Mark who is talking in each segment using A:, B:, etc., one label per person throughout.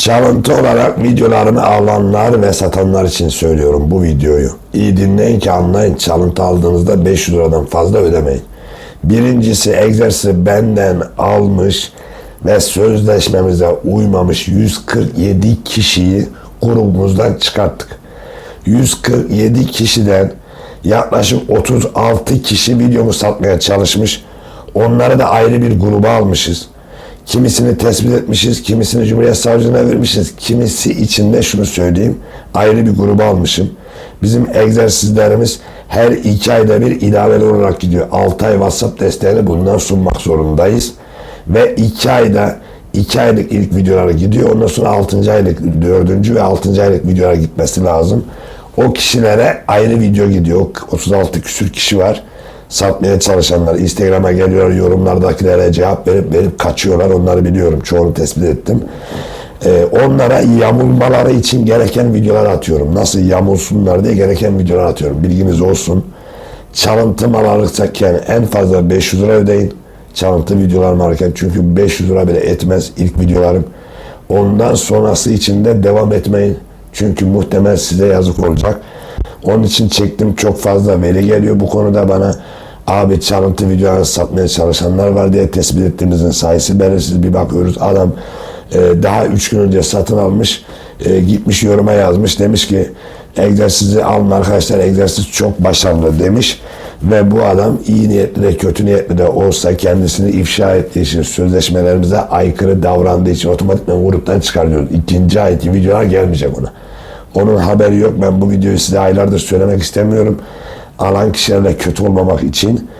A: Çalıntı olarak videolarımı alanlar ve satanlar için söylüyorum bu videoyu. İyi dinleyin ki anlayın. Çalıntı aldığınızda 500 liradan fazla ödemeyin. Birincisi egzersizi benden almış ve sözleşmemize uymamış 147 kişiyi grubumuzdan çıkarttık. 147 kişiden yaklaşık 36 kişi videomu satmaya çalışmış. Onları da ayrı bir gruba almışız. Kimisini tespit etmişiz, kimisini Cumhuriyet Savcılığına vermişiz. Kimisi içinde şunu söyleyeyim, ayrı bir gruba almışım. Bizim egzersizlerimiz her iki ayda bir ilaveli olarak gidiyor. 6 ay WhatsApp desteğini bundan sunmak zorundayız. Ve 2 ayda 2 aylık ilk videolara gidiyor. Ondan sonra 6. aylık 4. ve 6. aylık videolara gitmesi lazım. O kişilere ayrı video gidiyor. 36 küsür kişi var. Satmaya çalışanlar Instagram'a geliyorlar yorumlardakilere cevap verip verip kaçıyorlar. Onları biliyorum. Çoğunu tespit ettim. Ee, onlara yamulmaları için gereken videolar atıyorum. Nasıl yamulsunlar diye gereken videolar atıyorum. Bilginiz olsun. Çalıntı mal alırken en fazla 500 lira ödeyin. Çalıntı videolarımı alırken çünkü 500 lira bile etmez ilk videolarım. Ondan sonrası için de devam etmeyin. Çünkü muhtemel size yazık olacak. Onun için çektim çok fazla veri geliyor bu konuda bana. Abi çalıntı videoları satmaya çalışanlar var diye tespit ettiğimizin sayısı belirsiz bir bakıyoruz. Adam e, daha 3 gün önce satın almış e, gitmiş yoruma yazmış demiş ki egzersizi alın arkadaşlar egzersiz çok başarılı demiş ve bu adam iyi niyetli de kötü niyetli de olsa kendisini ifşa ettiği için sözleşmelerimize aykırı davrandığı için otomatikman gruptan çıkarıyoruz. İkinci ayeti videolar gelmeyecek ona. Onun haberi yok. Ben bu videoyu size aylardır söylemek istemiyorum. Alan kişilerle kötü olmamak için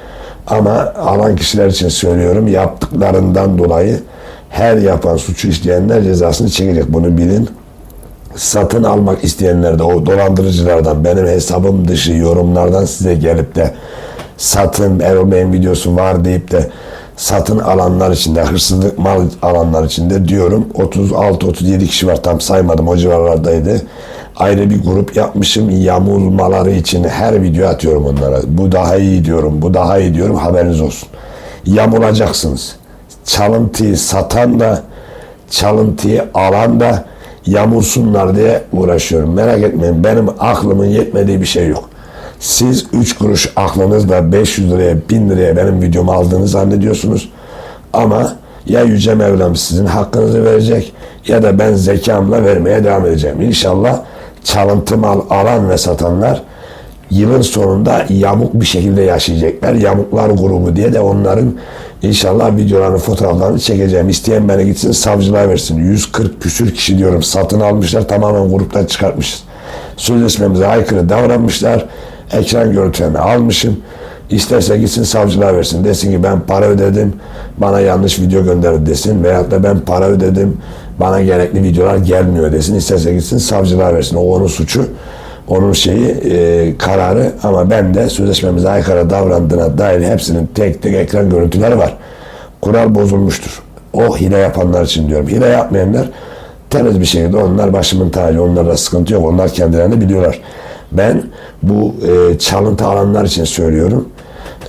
A: ama alan kişiler için söylüyorum. Yaptıklarından dolayı her yapan suçu işleyenler cezasını çekecek. Bunu bilin. Satın almak isteyenler de o dolandırıcılardan benim hesabım dışı yorumlardan size gelip de satın Erol Bey'in videosu var deyip de satın alanlar içinde, hırsızlık mal alanlar içinde diyorum 36-37 kişi var tam saymadım o civarlardaydı. Ayrı bir grup yapmışım yamulmaları için her video atıyorum onlara. Bu daha iyi diyorum, bu daha iyi diyorum haberiniz olsun. Yamulacaksınız. Çalıntıyı satan da, çalıntıyı alan da yamursunlar diye uğraşıyorum. Merak etmeyin benim aklımın yetmediği bir şey yok. Siz 3 kuruş aklınızla 500 liraya 1000 liraya benim videomu aldığını zannediyorsunuz. Ama ya Yüce Mevlam sizin hakkınızı verecek ya da ben zekamla vermeye devam edeceğim. İnşallah çalıntı mal alan ve satanlar yılın sonunda yamuk bir şekilde yaşayacaklar. Yamuklar grubu diye de onların inşallah videolarını, fotoğraflarını çekeceğim. İsteyen beni gitsin savcılığa versin. 140 küsür kişi diyorum satın almışlar tamamen gruptan çıkartmışız. Sözleşmemize aykırı davranmışlar. Ekran görüntülerini almışım. İsterse gitsin savcılığa versin. Desin ki ben para ödedim. Bana yanlış video gönderdi desin. Veyahut da ben para ödedim. Bana gerekli videolar gelmiyor desin. İsterse gitsin savcılığa versin. O onun suçu. Onun şeyi e, kararı ama ben de sözleşmemize aykırı davrandığına dair hepsinin tek tek ekran görüntüleri var. Kural bozulmuştur. O hile yapanlar için diyorum. Hile yapmayanlar temiz bir şekilde onlar başımın tacı. Onlarda sıkıntı yok. Onlar kendilerini biliyorlar. Ben bu e, çalıntı alanlar için söylüyorum.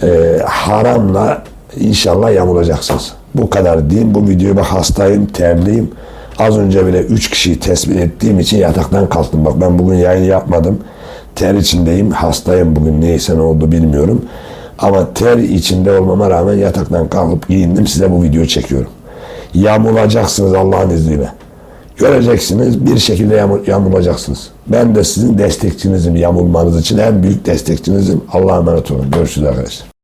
A: E, haramla inşallah yamulacaksınız. Bu kadar diyeyim. Bu videoyu bak hastayım, terliyim. Az önce bile 3 kişiyi tespit ettiğim için yataktan kalktım. Bak ben bugün yayın yapmadım. Ter içindeyim. Hastayım bugün. Neyse ne oldu bilmiyorum. Ama ter içinde olmama rağmen yataktan kalkıp giyindim. Size bu videoyu çekiyorum. Yamulacaksınız Allah'ın izniyle. Göreceksiniz bir şekilde yamul, yamulacaksınız. Ben de sizin destekçinizim yamulmanız için en büyük destekçinizim. Allah'a emanet olun. Görüşürüz arkadaşlar.